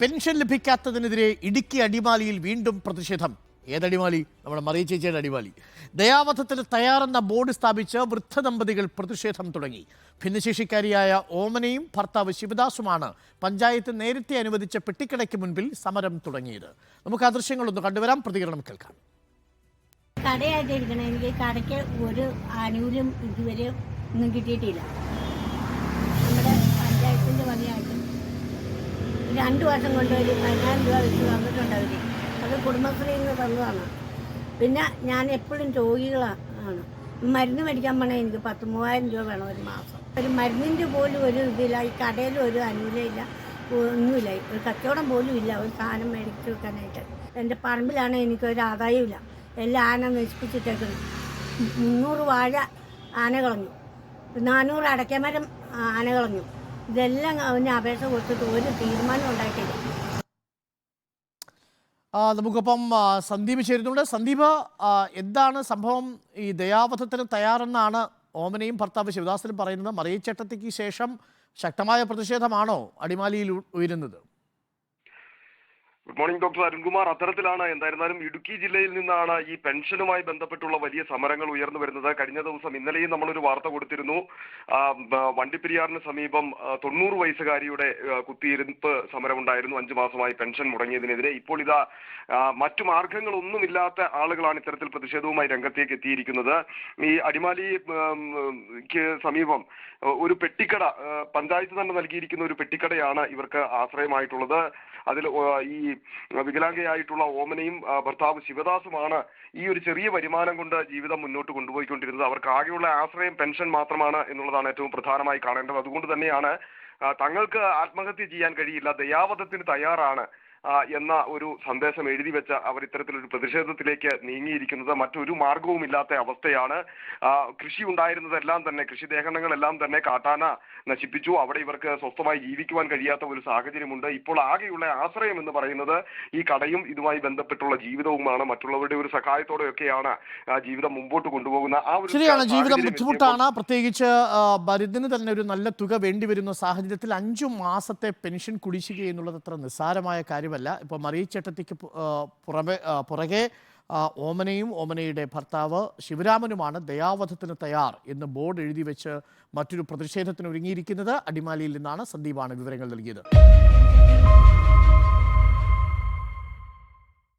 Pension ലഭിക്കാത്തതിനെതിരെ Idukki അടിമാലിയിൽ വീണ്ടും പ്രതിഷേധം. ഏതടിമാലി? നമ്മുടെ മറിയ ചേച്ചിയുടെ അടിമാലി. ദയാവധത്തിന് തയ്യാറെന്ന ബോർഡ് സ്ഥാപിച്ച് വൃദ്ധ ദമ്പതികൾ പ്രതിഷേധം തുടങ്ങി. ഭിന്നശേഷിക്കാരിയായ ഓമനയും ഭർത്താവ് ശിവദാസുമാണ് പഞ്ചായത്ത് നേരത്തെ അനുവദിച്ച പെട്ടിക്കടയ്ക്ക് മുൻപിൽ സമരം തുടങ്ങിയത്. നമുക്ക് ആ ദൃശ്യങ്ങളൊന്ന് കണ്ടുവരാം. പ്രതികരണം കേൾക്കാം. കടയായിട്ട് ഇരിക്കണം എനിക്ക് കടയ്ക്ക് ഒരു ആനുകൂല്യം ഇതുവരെ ഒന്നും കിട്ടിയിട്ടില്ല. രണ്ട് വർഷം കൊണ്ട് ഒരു പതിനായിരം രൂപ വെച്ച് തന്നിട്ടുണ്ട് അവർ അത് കുടുംബശ്രീയിൽ നിന്ന് തന്നതാണ്. പിന്നെ ഞാൻ എപ്പോഴും രോഗികളാണ് മരുന്ന് മേടിക്കാൻ പോണേ എനിക്ക് പത്ത് മൂവായിരം രൂപ വേണം ഒരു മാസം. ഒരു മരുന്നിന്റെ പോലും ഒരു ഇതില്ല. ഈ കടയിലും ഒരു അനുകൂലമില്ല ഒന്നുമില്ല. ഒരു കച്ചവടം പോലും ഇല്ല. ഒരു സാധനം മേടിച്ച് വെക്കാനായിട്ട്. എന്റെ പറമ്പിലാണ് എനിക്കൊരു ആദായമില്ല എല്ലാം ആന നശിപ്പിച്ചിട്ടേക്കുന്നു. മുന്നൂറ് വാഴ ആന കളഞ്ഞു. നാനൂറ് അടയ്ക്കമരം ആന കളഞ്ഞു. ഇതെല്ലാം അവന് അപേക്ഷ കൊടുത്തിട്ട് ഒരു തീരുമാനം നമുക്കൊപ്പം സന്ദീപ് ചേരുന്നുണ്ട്. സന്ദീപ് എന്താണ് സംഭവം? ഈ ദയാവധത്തിന് തയ്യാറെന്നാണ് ഓമനയും ഭർത്താവ് ശിവദാസനും പറയുന്നത്. മറിയച്ചട്ടത്തിക്ക് ശേഷം ശക്തമായ പ്രതിഷേധമാണോ അടിമാലിയിൽ ഉയരുന്നത്? Good morning doctor Arunkumar. അത്തരത്തിലാണ് എന്തായിരുന്നാലും ഇടുക്കി ജില്ലയിൽ നിന്നാണ് ഈ പെൻഷനുമായി ബന്ധപ്പെട്ടുള്ള വലിയ സമരങ്ങൾ ഉയർന്നു വരുന്നത്. കഴിഞ്ഞ ദിവസം ഇന്നലെയും നമ്മളൊരു വാർത്ത കൊടുത്തിരുന്നു. വണ്ടിപ്പെരിയാറിന് സമീപം തൊണ്ണൂറ് വയസ്സുകാരിയുടെ കുത്തിയിരുപ്പ് സമരമുണ്ടായിരുന്നു. അഞ്ചു മാസമായി പെൻഷൻ മുടങ്ങിയതിനെതിരെ. ഇപ്പോൾ ഇതാ മറ്റു മാർഗങ്ങളൊന്നുമില്ലാത്ത ആളുകളാണ് ഇത്തരത്തിൽ പ്രതിഷേധവുമായി രംഗത്തേക്ക് എത്തിയിരിക്കുന്നത്. ഈ അടിമാലിക്ക് സമീപം ഒരു പെട്ടിക്കട പഞ്ചായത്ത് തന്നെ നൽകിയിരിക്കുന്ന ഒരു പെട്ടിക്കടയാണ് ഇവർക്ക് ആശ്രയമായിട്ടുള്ളത്. അതിൽ ഈ വികലാംഗയായിട്ടുള്ള ഓമനയും ഭർത്താവ് ശിവദാസുമാണ് ഈ ഒരു ചെറിയ വരുമാനം കൊണ്ട് ജീവിതം മുന്നോട്ട് കൊണ്ടുപോയിക്കൊണ്ടിരുന്നത്. അവർക്ക് ആകെയുള്ള ആശ്രയം പെൻഷൻ മാത്രമാണ് എന്നുള്ളതാണ് ഏറ്റവും പ്രധാനമായി കാണേണ്ടത്. അതുകൊണ്ട് തന്നെയാണ് തങ്ങൾക്ക് ആത്മഹത്യ ചെയ്യാൻ കഴിയില്ല. ദയാവധത്തിന് തയ്യാറാണ്. എന്ന ഒരു സന്ദേശം എഴുതി വെച്ച അവർ ഇത്തരത്തിലൊരു പ്രതിഷേധത്തിലേക്ക് നീങ്ങിയിരിക്കുന്നത് മറ്റൊരു മാർഗവുമില്ലാത്ത അവസ്ഥയാണ്. കൃഷി ഉണ്ടായിരുന്നതെല്ലാം തന്നെ കൃഷി ദേഹണങ്ങളെല്ലാം തന്നെ കാട്ടാന നശിപ്പിച്ചു. അവിടെ ഇവർക്ക് സ്വസ്ഥമായി ജീവിക്കുവാൻ കഴിയാത്ത ഒരു സാഹചര്യമുണ്ട്. ഇപ്പോൾ ആകെയുള്ള ആശ്രയം എന്ന് പറയുന്നത് ഈ കടയും ഇതുമായി ബന്ധപ്പെട്ടുള്ള ജീവിതവുമാണ്. മറ്റുള്ളവരുടെ ഒരു സഹായത്തോടെയൊക്കെയാണ് ആ, ജീവിതം മുമ്പോട്ട് കൊണ്ടുപോകുന്ന ആ ഒരു ശരിയാണ് ജീവിതം ബുദ്ധിമുട്ടാണ്. പ്രത്യേകിച്ച് മരുന്നിന് തന്നെ ഒരു നല്ല തുക വേണ്ടി വരുന്ന സാഹചര്യത്തിൽ അഞ്ചു മാസത്തെ പെൻഷൻ കുടിശ്ശിക എന്നുള്ളത് അത്ര നിസ്സാരമായ കാര്യമല്ല. ഇപ്പോൾ മറിയച്ചട്ടത്തിക്ക് പുറമെ പുറകെ ഓമനയും ഓമനയുടെ ഭർത്താവ് ശിവരാമനുമാണ് ദയാവധത്തിന് തയ്യാർ എന്ന് ബോർഡ് എഴുതി വെച്ച് മറ്റൊരു പ്രതിഷേധത്തിന് ഒരുങ്ങിയിരിക്കുന്നത് അടിമാലിയിൽ നിന്നാണ് സന്ദീപാണ് വിവരങ്ങൾ നൽകിയത്.